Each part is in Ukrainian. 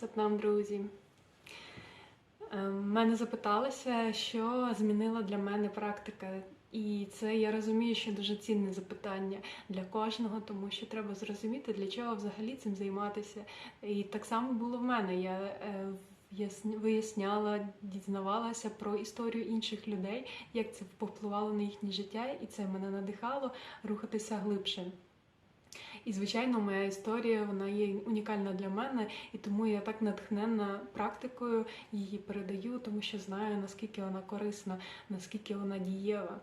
Сатнам, друзі. Е, Мене запиталися, що змінила для мене практика. І це я розумію, що дуже цінне запитання для кожного, тому що треба зрозуміти, для чого взагалі цим займатися. І так само було в мене. Я е, виясняла, дізнавалася про історію інших людей, як це повпливало на їхнє життя, і це мене надихало рухатися глибше. І, звичайно, моя історія вона є унікальна для мене, і тому я так натхненна практикою її передаю, тому що знаю, наскільки вона корисна, наскільки вона дієва.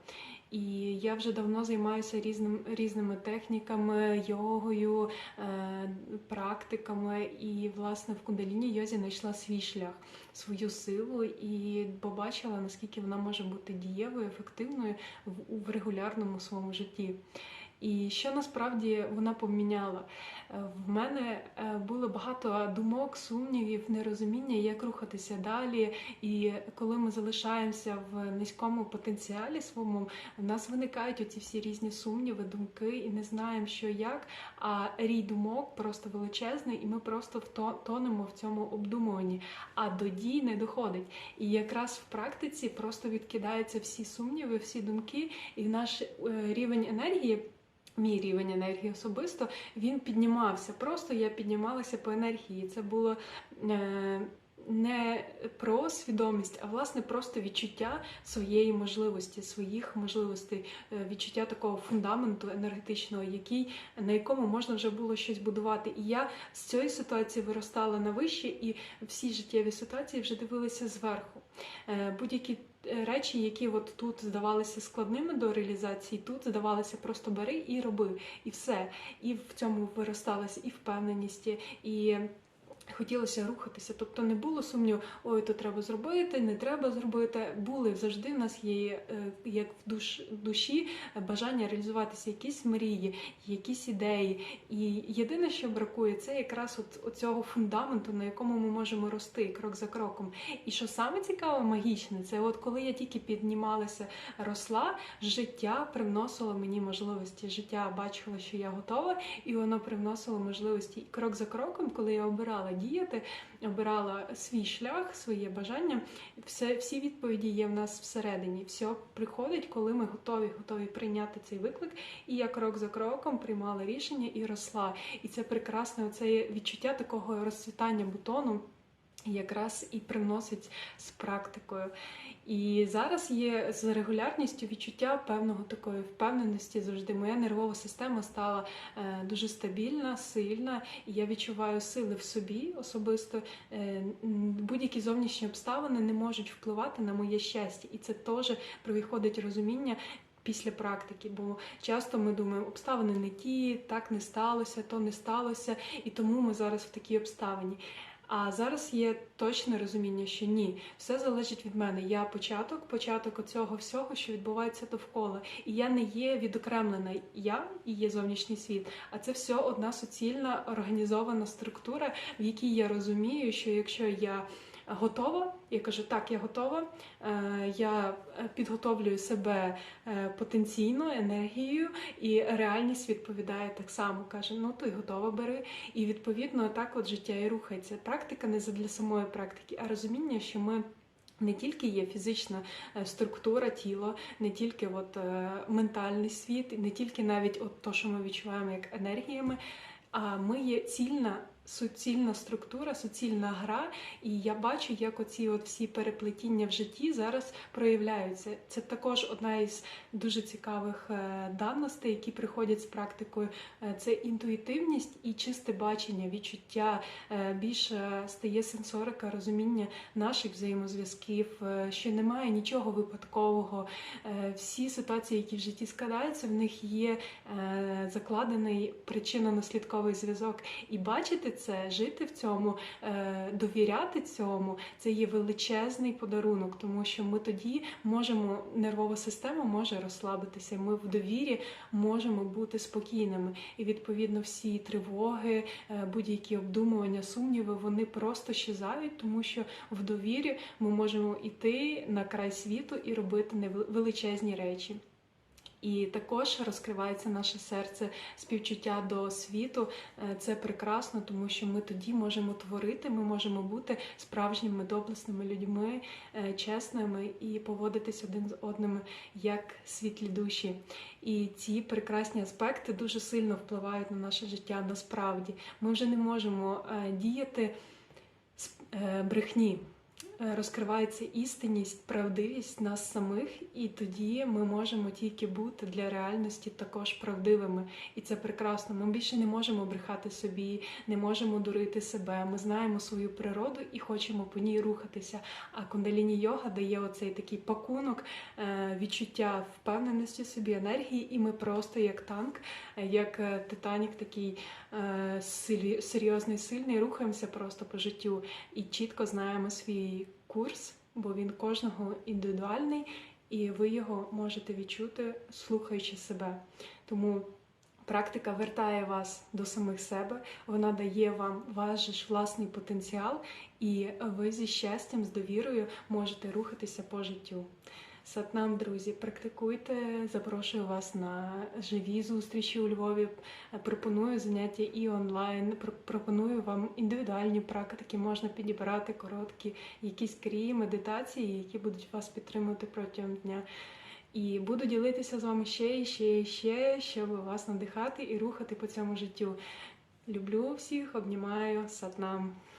І я вже давно займаюся різним, різними техніками, йогою, е, практиками. І, власне, в кундаліні йозі знайшла свій шлях, свою силу і побачила, наскільки вона може бути дієвою, ефективною в регулярному своєму житті. І що насправді вона поміняла? Е, В мене е, було багато думок, сумнівів, нерозуміння, як рухатися далі. І коли ми залишаємося в низькому потенціалі своєму, в нас виникають оці всі різні сумніви, думки, і не знаємо, що як. А рій думок просто величезний, і ми просто тонемо в цьому обдумуванні, а до дій не доходить. І якраз в практиці просто відкидаються всі сумніви, всі думки, і наш е, рівень енергії. Мій рівень енергії особисто він піднімався. Просто я піднімалася по енергії. Це було е, не про свідомість, а власне просто відчуття своєї можливості, своїх можливостей, е, відчуття такого фундаменту енергетичного, який на якому можна вже було щось будувати. І я з цієї ситуації виростала на вище, і всі життєві ситуації вже дивилися зверху. Е, Будь-які е, речі, які от тут здавалися складними до реалізації, тут здавалося просто бери і роби, і все. І в цьому виросталася і впевненість, і. Хотілося рухатися, тобто не було сумніву, ой, то треба зробити, не треба зробити. Були завжди в нас є е, як в душ, душі бажання реалізуватися, якісь мрії, якісь ідеї. І єдине, що бракує, це якраз от, оцього фундаменту, на якому ми можемо рости крок за кроком. І що саме цікаве, магічне, це от коли я тільки піднімалася, росла, життя привносило мені можливості. Життя бачило, що я готова, і воно привносило можливості. І крок за кроком, коли я обирала діяти, обирала свій шлях, своє бажання, все, всі відповіді є в нас всередині. Все приходить, коли ми готові, готові прийняти цей виклик. І я крок за кроком приймала рішення і росла. І це прекрасне оце відчуття такого розцвітання бутону. Якраз і приносить з практикою. І зараз є з регулярністю відчуття певного такої впевненості. Завжди моя нервова система стала е, дуже стабільна, сильна, і я відчуваю сили в собі особисто. Е, Будь-які зовнішні обставини не можуть впливати на моє щастя, і це теж приходить розуміння. Після практики, бо часто ми думаємо, обставини не ті, так не сталося, то не сталося, і тому ми зараз в такій обставині. А зараз є точне розуміння, що ні, все залежить від мене. Я початок, початок оцього всього, що відбувається довкола. І я не є відокремлена я і є зовнішній світ, а це все одна суцільна організована структура, в якій я розумію, що якщо я готова, я кажу, так, я готова, е, я підготовлюю себе е, потенційно енергією, і реальність відповідає так само. каже: ну ти готова бери. І відповідно так от життя і рухається. Практика не задля самої практики, а розуміння, що ми. Не тільки є фізична е, структура тіла, не тільки от, е, ментальний світ, не тільки навіть от то, що ми відчуваємо як енергіями, а ми є цільна, суцільна структура, суцільна гра. І я бачу, як оці от всі переплетіння в житті зараз проявляються. Це також одна із дуже цікавих е, даностей, які приходять з практикою. Е, Це інтуїтивність і чисте бачення, відчуття. Е, Більше стає сенсорика, розуміння наших взаємозв'язків, що немає нічого випадкового. Всі ситуації, які в житті складаються, в них є закладений причинно-наслідковий зв'язок. І бачити це, жити в цьому, е, довіряти цьому, це є величезний подарунок, тому що ми тоді можемо, нервова система може розслабитися. Ми в довірі можемо бути спокійними. І відповідно всі тривоги, е, будь-які обдумування, сумніви, вони просто щезають, тому що в довірі ми можемо йти на край світу і робити величезні речі. І також розкривається наше серце, співчуття до світу. Е, Це прекрасно, тому що ми тоді можемо творити, ми можемо бути справжніми доблесними людьми, е, чесними і поводитись один з одним як світлі душі. І ці прекрасні аспекти дуже сильно впливають на наше життя насправді. Ми вже не можемо е, діяти з брехні. Е, Розкривається істинність, правдивість нас самих, і тоді ми можемо тільки бути для реальності також правдивими. І це прекрасно. Ми більше не можемо брехати собі, не можемо дурити себе. Ми знаємо свою природу і хочемо по ній рухатися. А кундаліні йога дає оцей такий пакунок е, відчуття впевненості собі, енергії, і ми просто як танк, е, як Титанік, такий серйозний, сильний, рухаємося просто по життю і чітко знаємо свій курс, бо він кожного індивідуальний, і ви його можете відчути, слухаючи себе. Тому практика вертає вас до самих себе, вона дає вам ваш ж власний потенціал, і ви зі щастям, з довірою можете рухатися по життю. Сатнам, друзі, практикуйте, запрошую вас на живі зустрічі у Львові. Пропоную заняття і онлайн. Пропоную вам індивідуальні практики. Можна підібрати короткі якісь крії, медитації, які будуть вас підтримувати протягом дня. І буду ділитися з вами ще і ще і ще, щоб вас надихати і рухати по цьому життю. Люблю всіх, обнімаю, сатнам.